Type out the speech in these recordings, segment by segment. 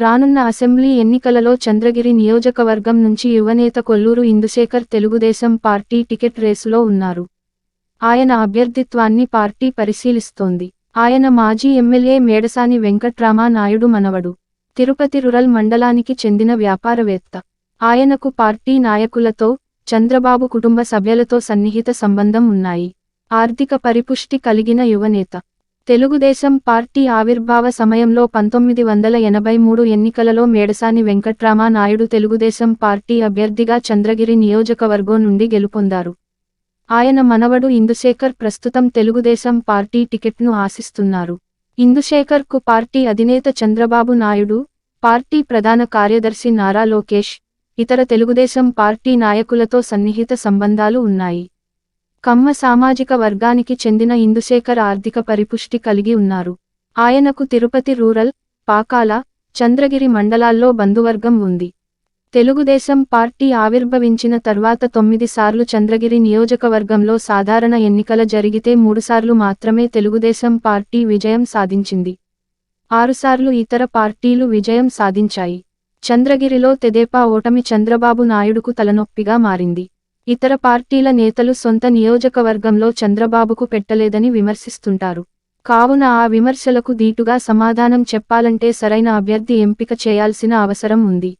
రానున్న అసెంబ్లీ ఎన్నికలలో చంద్రగిరి నియోజకవర్గం నుంచి యువనేత కొల్లూరు ఇందుశేఖర్ తెలుగుదేశం పార్టీ టికెట్ రేసులో ఉన్నారు. ఆయన అభ్యర్థిత్వాన్ని పార్టీ పరిశీలిస్తోంది. ఆయన మాజీ ఎమ్మెల్యే మేడసాని వెంకట్రామా నాయుడు మనవడు. తిరుపతి రురల్ మండలానికి చెందిన వ్యాపారవేత్త. ఆయనకు పార్టీ నాయకులతో చంద్రబాబు కుటుంబ సభ్యులతో సన్నిహిత సంబంధం ఉన్నాయి. ఆర్థిక పరిపుష్టి కలిగిన యువనేత. తెలుగుదేశం పార్టీ ఆవిర్భావ సమయంలో పంతొమ్మిది వందల ఎనభై మూడు ఎన్నికలలో మేడసాని వెంకట్రామా నాయుడు తెలుగుదేశం పార్టీ అభ్యర్థిగా చంద్రగిరి నియోజకవర్గం నుండి గెలుపొందారు. ఆయన మనవడు ఇందుశేఖర్ ప్రస్తుతం తెలుగుదేశం పార్టీ టికెట్ను ఆశిస్తున్నారు. ఇందుశేఖర్కు పార్టీ అధినేత చంద్రబాబు నాయుడు పార్టీ ప్రధాన కార్యదర్శి నారా లోకేష్ ఇతర తెలుగుదేశం పార్టీ నాయకులతో సన్నిహిత సంబంధాలు ఉన్నాయి. కమ్మ సామాజిక వర్గానికి చెందిన ఇందుశేఖర్ ఆర్థిక పరిపుష్టి కలిగి ఉన్నారు. ఆయనకు తిరుపతి రూరల్ పాకాల చంద్రగిరి మండలాల్లో బంధువర్గం ఉంది. తెలుగుదేశం పార్టీ ఆవిర్భవించిన తర్వాత తొమ్మిది సార్లు చంద్రగిరి నియోజకవర్గంలో సాధారణ ఎన్నికల జరిగితే మూడుసార్లు మాత్రమే తెలుగుదేశం పార్టీ విజయం సాధించింది. ఆరుసార్లు ఇతర పార్టీలు విజయం సాధించాయి. చంద్రగిరిలో తెదేపా ఓటమి చంద్రబాబు నాయుడుకు తలనొప్పిగా మారింది. ఇతర పార్టీల నేతలు సొంత నియోజకవర్గంలో చంద్రబాబుకు పెట్టలేదని విమర్శిస్తుంటారు. కావున ఆ విమర్శలకు దీటుగా సమాధానం చెప్పాలంటే సరైన అభ్యర్థి ఎంపిక చేయాల్సిన అవసరం ఉంది.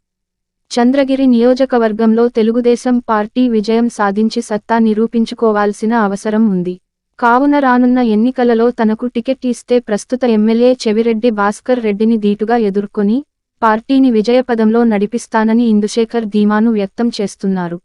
చంద్రగిరి నియోజకవర్గంలో తెలుగుదేశం పార్టీ విజయం సాధించి సత్తా నిరూపించుకోవాల్సిన అవసరం ఉంది. కావున రానున్న ఎన్నికలలో తనకు టికెట్ ఇస్తే ప్రస్తుత ఎమ్మెల్యే చెవిరెడ్డి భాస్కర్ రెడ్డిని దీటుగా ఎదుర్కొని పార్టీని విజయపదంలో నడిపిస్తానని ఇందుశేఖర్ ధీమాను వ్యక్తం చేస్తున్నారు.